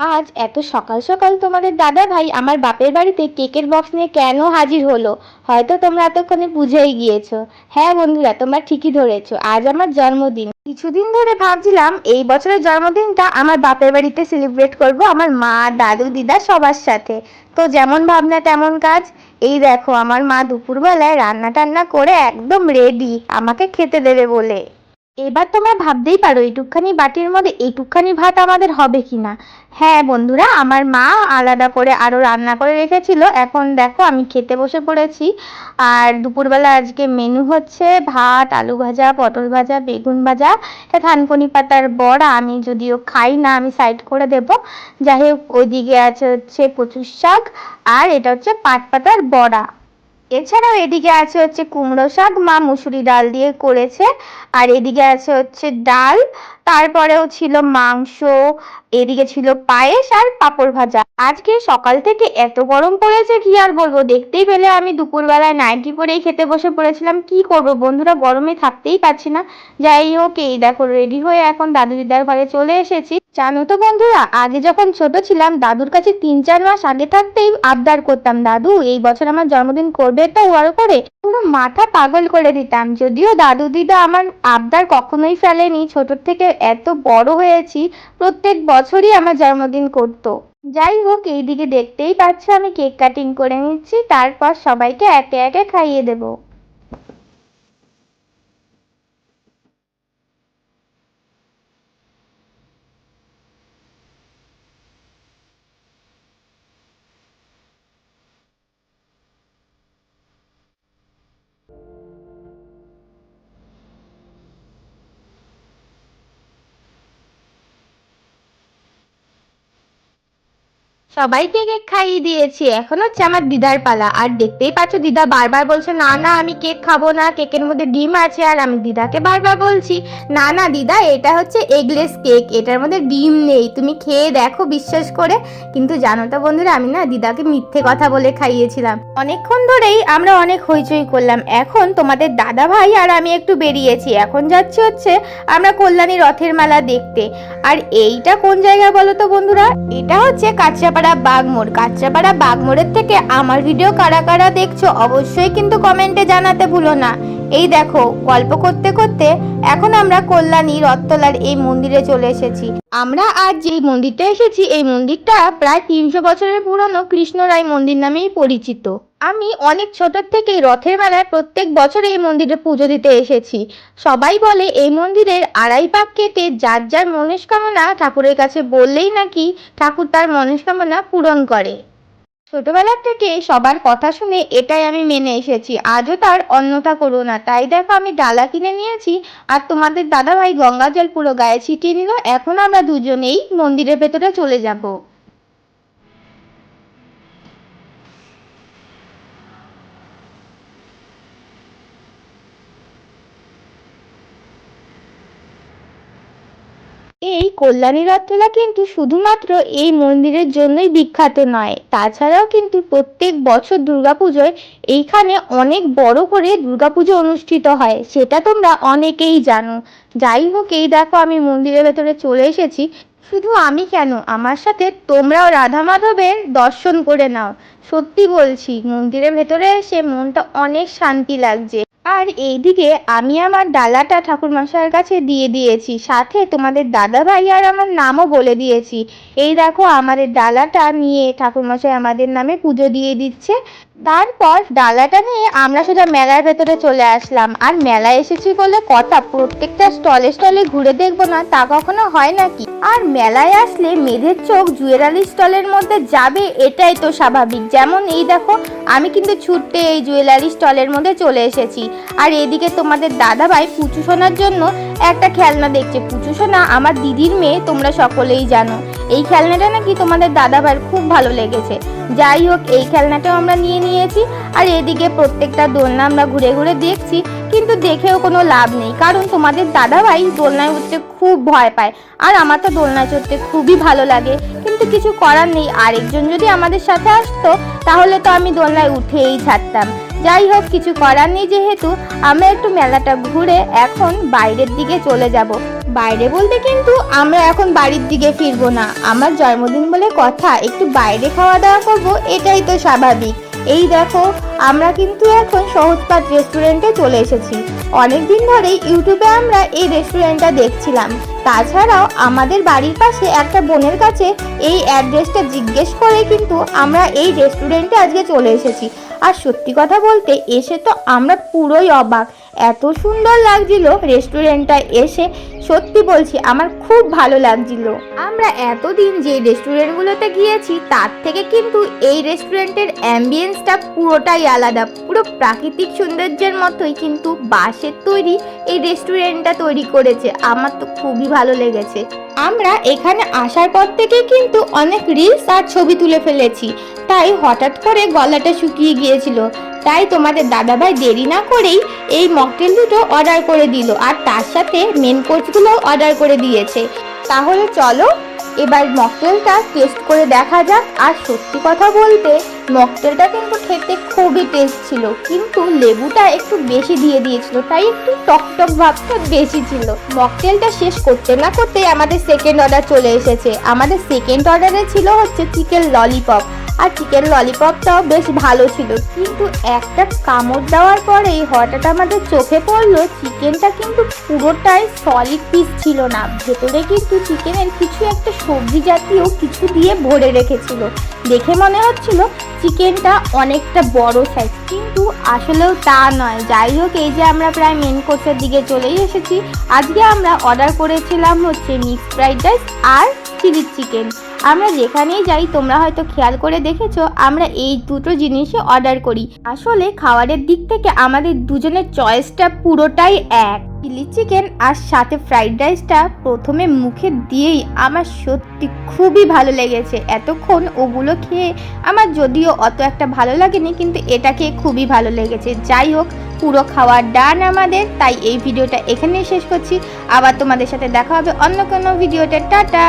আজ এত সকাল সকাল তোমাদের দাদা ভাই আমার বাপের বাড়িতে কেকের বক্স নিয়ে কেন হাজির হলো? হয়তো তোমরা এতক্ষণে বুঝেই গিয়েছো। হ্যাঁ বন্ধুরা, তোমরা ঠিকই ধরেছো। আজ আমার জন্মদিন। কিছুদিন ধরে ভাবছিলাম এই বছরের জন্মদিনটা আমার বাপের বাড়িতে সেলিব্রেট করব আমার মা, দাদু, দিদা সবার সাথে। তো যেমন ভাবনা তেমন কাজ। এই দেখো, আমার মা দুপুরবেলায় রান্না টান্না করে একদম রেডি আমাকে খেতে দেবে বলে। এবার তোমরা ভাবতেই পারো, এইটুকখানি বাটির মধ্যে এইটুকখানি ভাত আমাদের হবে কিনা। হ্যাঁ বন্ধুরা, আমার মা আলাদা করে আরও রান্না করে রেখেছিল। এখন দেখো আমি খেতে বসে পড়েছি। আর দুপুরবেলা আজকে মেনু হচ্ছে ভাত, আলু ভাজা, পটল ভাজা, বেগুন ভাজা এটা থানকুনি পাতার বড়া। আমি যদিও খাই না, আমি সাইড করে দেব। যাই হোক, ওইদিকে আছে হচ্ছে কচুর শাক, আর এটা হচ্ছে পাট পাতার বড়া। এছাড়াও এদিকে আছে হচ্ছে কুমড়ো শাক, মা মুসুরি ডাল দিয়ে করেছে। আর এদিকে আছে হচ্ছে ডাল, তারপরেও ছিল মাংস, এদিকে ছিল পায়েস আর পাঁপড় ভাজা। আজকে সকাল থেকে এত গরম পড়েছে, কি আর বলব? দেখতেই পেলে আমি দুপুরবেলায় নাইটি পরেই খেতে বসে পড়েছিলাম। কি করব বন্ধুরা, গরমে থাকতেই পারছি না। যাই হোক, এই দেখো রেডি হয়ে এখন দাদু দিদার ঘরে চলে এসেছি। জানো তো বন্ধুরা, আগে যখন ছোট ছিলাম, দাদুর কাছে তিন চার মাস আগে থাকতেই আবদার করতাম, দাদু, এই বছর আমার জন্মদিন করবে তো বড় করে পুরো মাথা পাগল করে দিতাম, যদিও দাদু দিদা আমার আবদার কখনোই ফেলেনি, ছোট থেকে এত বড় হয়েছি, প্রত্যেক বছরই আমার জন্মদিন করতো। যাই হোক, এইদিকে দেখতেই পাচ্ছ, আমি কেক কাটিং করে নিচ্ছি, তারপর সবাইকে একে একে খাইয়ে দেবো। সবাইকে কেক খাইয়ে দিয়েছি, এখন হচ্ছে আমার দিদার পালা। আর দেখতেই পাচ্ছ, দিদা বারবার বলছে, না না, আমি কেক খাব না, কেকের মধ্যে ডিম আছে আর আমি দিদাকে বারবার বলছি, না না, দিদা, এটা হচ্ছে এগলেস কেক এটার মধ্যে ডিম নেই, তুমি খেয়ে দেখো, বিশ্বাস করে। কিন্তু জানো তো বন্ধুরা, আমি না দিদাকে মিথ্যে কথা বলে খাইয়েছিলাম। অনেকক্ষণ ধরেই আমরা অনেক হইচই করলাম, এখন তোমাদের দাদা ভাই আর আমি একটু বেরিয়েছি, এখন যাচ্ছি হচ্ছে আমরা কল্যাণী রথের মেলা দেখতে। আর এইটা কোন জায়গা বলো তো বন্ধুরা? এটা হচ্ছে কাঁচরাপাড়া বাগমোড়। কাঁচরাপাড়া বাগমোড়ের থেকে আমার ভিডিও কারা কারা দেখছ অবশ্যই কিন্তু কমেন্টে জানাতে ভুলো না। এই দেখো, গল্প করতে করতে এখন আমরা কল্যাণী রত্তলার এই মন্দিরে চলে এসেছি। আমরা আজ যে মন্দিরটা এসেছি, এই মন্দিরটা প্রায় তিনশো বছরের পুরনো কৃষ্ণরায় মন্দির নামেই পরিচিত। আমি অনেক ছোট থেকেই রথের মেলায় প্রত্যেক বছর এই মন্দিরে পুজো দিতে এসেছি। সবাই বলে এই মন্দিরের আড়াই পাক কেটে যার যার মনস্কামনা ঠাকুরের কাছে বললেই নাকি ঠাকুর তার মনস্কামনা পূরণ করে। ছোটবেলা থেকে সবার কথা শুনে এটাই আমি মেনে এসেছি। আজও তার অন্যথা করো না। তাই দেখো আমি ডালা কিনে নিয়েছি আর তোমাদের দাদাভাই গঙ্গা জল পুরো গায়ে ছিটিয়ে নিল। এখন আমরা দুজনেই মন্দিরের ভেতরে চলে যাব এই কল্যাণী রথতলা কিন্তু শুধুমাত্র এই মন্দিরের জন্যই বিখ্যাত নয়, তাছাড়াও কিন্তু প্রত্যেক বছর দুর্গাপুজোয় এইখানে অনেক বড় করে দুর্গাপুজো অনুষ্ঠিত হয়, সেটা তোমরা অনেকেই জানো। যাই হোক, এই দেখো আমি মন্দিরের ভেতরে চলে এসেছি। শুধু আমি কেন? আমার সাথে তোমরাও রাধা মাধবের দর্শন করে নাও। সত্যি বলছি, মন্দিরের ভেতরে এসে মনটা অনেক শান্তি লাগছে। আর এইদিকে আমি আমার ডালাটা ঠাকুর মশাইয়ের কাছে দিয়ে দিয়েছি। সাথে তোমাদের দাদা ভাই আর আমার নামও বলে দিয়েছি। এই দেখো আমাদের ডালাটা নিয়ে ঠাকুর মশাই আমাদের নামে পুজো দিয়ে দিচ্ছে। তারপর ডালাটা নিয়ে আমরা সোজা মেলার ভেতরে চলে আসলাম। আর মেলায় এসেছি বলে কথা, প্রত্যেকটা স্টলে স্টলে ঘুরে দেখব না, তা কখনো হয় নাকি? আর মেলায় আসলে মেঘের চোখ জুয়েলারি স্টলের মধ্যে যাবে, এটাই তো স্বাভাবিক। যেমন এই দেখো, আমি কিন্তু ছুটতে এই জুয়েলারি স্টলের মধ্যে চলে এসেছি। আর এদিকে তোমাদের দাদা ভাই পুচু সোনার জন্য একটা খেলনা দেখছে। পুচু সোনা, আমার দিদির মেয়ে, তোমরা সকলেই জানো। এই খেলনাটা নাকি তোমাদের দাদা ভাইয়ের খুব ভালো লেগেছে। যাই হোক, এই খেলনাটাও আমরা নিয়ে নিয়েছি। আর এদিকে প্রত্যেকটা দোলনা আমরা ঘুরে ঘুরে দেখছি, কিন্তু দেখেও কোনো লাভ নেই। কারণ তোমাদের দাদা ভাই দোলনায় উঠতে খুব ভয় পায়। আর আমার তো দোলনায় চড়তে খুবই ভালো লাগে। কিন্তু কিছু করার নেই। আরেকজন যদি আমাদের সাথে আসতো, তাহলে তো আমি দোলনায় উঠেই ছাড়তাম। যাই হোক, কিছু করার নেই যেহেতু। আমরা একটু মেলাটা ঘুরে এখন বাইরের দিকে চলে যাব। বাইরে বলতে কিন্তু আমরা এখন বাড়ির দিকে ফিরবো না। আমার জন্মদিন বলে কথা, একটু বাইরে খাওয়া দাওয়া করব, এটাই তো স্বাভাবিক। এই দেখো, আমরা কিন্তু এখন সহজপাঠ রেস্টুরেন্টে চলে এসেছি। অনেক দিন ধরেই ইউটিউবে আমরা এই রেস্টুরেন্টটা দেখছিলাম। তাছাড়াও আমাদের বাড়ির পাশে একটা বোনের কাছে এই অ্যাড্রেসটা জিজ্ঞেস করে কিন্তু আমরা এই রেস্টুরেন্টে আজকে চলে এসেছি। আর সত্যি কথা বলতে, এসে তো আমরা পুরোই অবাক। এত সুন্দর লাগছিল রেস্টুরেন্টটা এসে সত্যি বলছি আমার খুব ভালো লাগছিল। আমরা এতদিন যে রেস্টুরেন্টগুলোতে গিয়েছি, তার থেকে কিন্তু এই রেস্টুরেন্টের অ্যাম্বিয়েন্সটা পুরোটাই আলাদা। পুরো প্রাকৃতিক সৌন্দর্যের মতোই কিন্তু বাঁশের তৈরি এই রেস্টুরেন্টটা তৈরি করেছে। আমার তো খুবই ভালো লেগেছে। আমরা এখানে আসার পর থেকে কিন্তু অনেক রিলস আর ছবি তুলে ফেলেছি। তাই হঠাৎ করে গলাটা শুকিয়ে গিয়েছিল। তাই তোমাদের দাদাভাই দেরি না করেই এই মকটেল দুটো অর্ডার করে দিল। আর তার সাথে মেন কোর্সগুলোও অর্ডার করে দিয়েছে। তাহলে চলো এবার মকটেলটা টেস্ট করে দেখা যাক, আর সত্যি কথা বলতে মকটেলটা কিন্তু খেতে খুবই টেস্ট ছিল, কিন্তু লেবুটা একটু বেশি দিয়ে দিয়েছিল, তাই একটু টকটক টক ভাবটা বেশি ছিল। মকটেলটা শেষ করতে না করতে আমাদের সেকেন্ড অর্ডার চলে এসেছে। আমাদের সেকেন্ড অর্ডারে ছিল হচ্ছে চিকেন ললিপপ আর চিকেন ললিপপটাও বেশ ভালো ছিল। কিন্তু একটা কামড় দেওয়ার পরেই হঠাৎ আমাদের চোখে পড়ল চিকেনটা কিন্তু পুরোটাই সলিড পিস ছিল না। ভেতরে কিন্তু চিকেনের কিছু একটা সবজি জাতীয় কিছু দিয়ে ভরে রেখেছিল। দেখে মনে হচ্ছিল চিকেনটা অনেকটা বড় সাইজ কিন্তু আসলেও তা নয়। যাই হোক, এই যে আমরা প্রায় মেন কোর্সের দিকে চলেই এসেছি। আজকে আমরা অর্ডার করেছিলাম হচ্ছে মিক্স ফ্রাইড রাইস আর চিলি চিকেন আমরা যেখানেই যাই, তোমরা হয়তো খেয়াল করে দেখেছ, আমরা এই দুটো জিনিসই অর্ডার করি। আসলে খাবারের দিক থেকে আমাদের দুজনের চয়েসটা পুরোটাই এক। চিলি চিকেন আর সাথে ফ্রাইড রাইসটা প্রথমে মুখে দিয়েই আমার সত্যি খুবই ভালো লেগেছে। এতক্ষণ ওগুলো খেয়ে আমার যদিও অত একটা ভালো লাগেনি, কিন্তু এটা খেয়ে খুবই ভালো লেগেছে। যাই হোক, পুরো খাওয়ার ডান আমাদের, তাই এই ভিডিওটা এখানেই শেষ করছি। আবার তোমাদের সাথে দেখা হবে অন্য কোনো ভিডিওতে। টাটা!